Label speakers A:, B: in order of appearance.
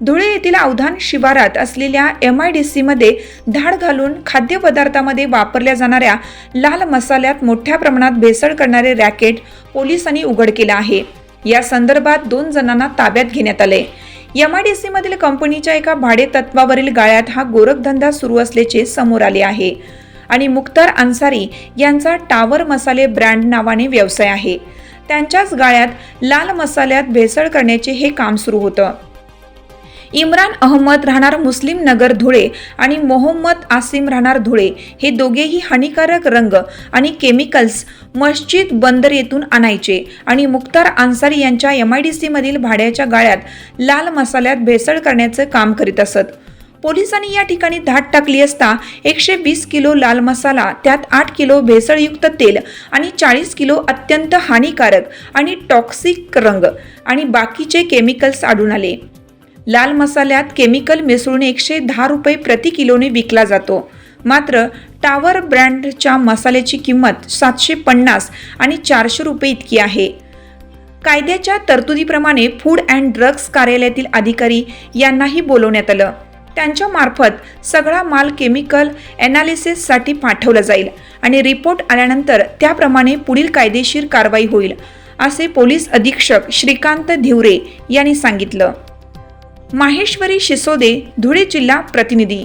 A: धुळे येथील अवधान शिवारात असलेल्या एम आय डी सीमध्ये धाड घालून खाद्यपदार्थामध्ये वापरल्या जाणाऱ्या लाल मसाल्यात मोठ्या प्रमाणात भेसळ करणारे रॅकेट पोलिसांनी उघड केलं आहे. या संदर्भात दोन जणांना ताब्यात घेण्यात आले. एम आय डी सीमधील कंपनीच्या एका भाडे तत्वावरील गाळ्यात हा गोरखधंदा सुरू असल्याचे समोर आले आहे. आणि मुख्तार अन्सारी यांचा टावर मसाले ब्रँड नावाने व्यवसाय आहे. त्यांच्याच गाळ्यात लाल मसाल्यात भेसळ करण्याचे हे काम सुरू होतं. इम्रान अहमद राहणार मुस्लिम नगर धुळे आणि मोहम्मद आसिम राहणार धुळे. हे दोघेही हानिकारक रंग आणि केमिकल्स मस्जिद बंदर येथून आणायचे आणि मुख्तार अन्सारी यांच्या एम आय डी सीमधील भाड्याच्या गाळ्यात लाल मसाल्यात भेसळ करण्याचं काम करीत असत. पोलिसांनी या ठिकाणी धाड टाकली असता एकशे वीस किलो लाल मसाला त्यात आठ किलो भेसळयुक्त तेल आणि चाळीस किलो अत्यंत हानिकारक आणि टॉक्सिक रंग आणि बाकीचे केमिकल्स आढळून आले. लाल मसाल्यात केमिकल मिसळून एकशे दहा रुपये प्रति किलोने विकला जातो. मात्र टावर ब्रँडच्या मसाल्याची किंमत सातशे पन्नास आणि चारशे रुपये इतकी आहे. कायद्याच्या तरतुदीप्रमाणे फूड अँड ड्रग्ज कार्यालयातील अधिकारी यांनाही बोलवण्यात आलं. त्यांच्यामार्फत सगळा माल केमिकल ॲनालिसिससाठी पाठवला जाईल आणि रिपोर्ट आल्यानंतर त्याप्रमाणे पुढील कायदेशीर कारवाई होईल असे पोलीस अधीक्षक श्रीकांत धिवरे यांनी सांगितलं. माहेश्वरी शिसोदे धुळे जिल्हा प्रतिनिधी.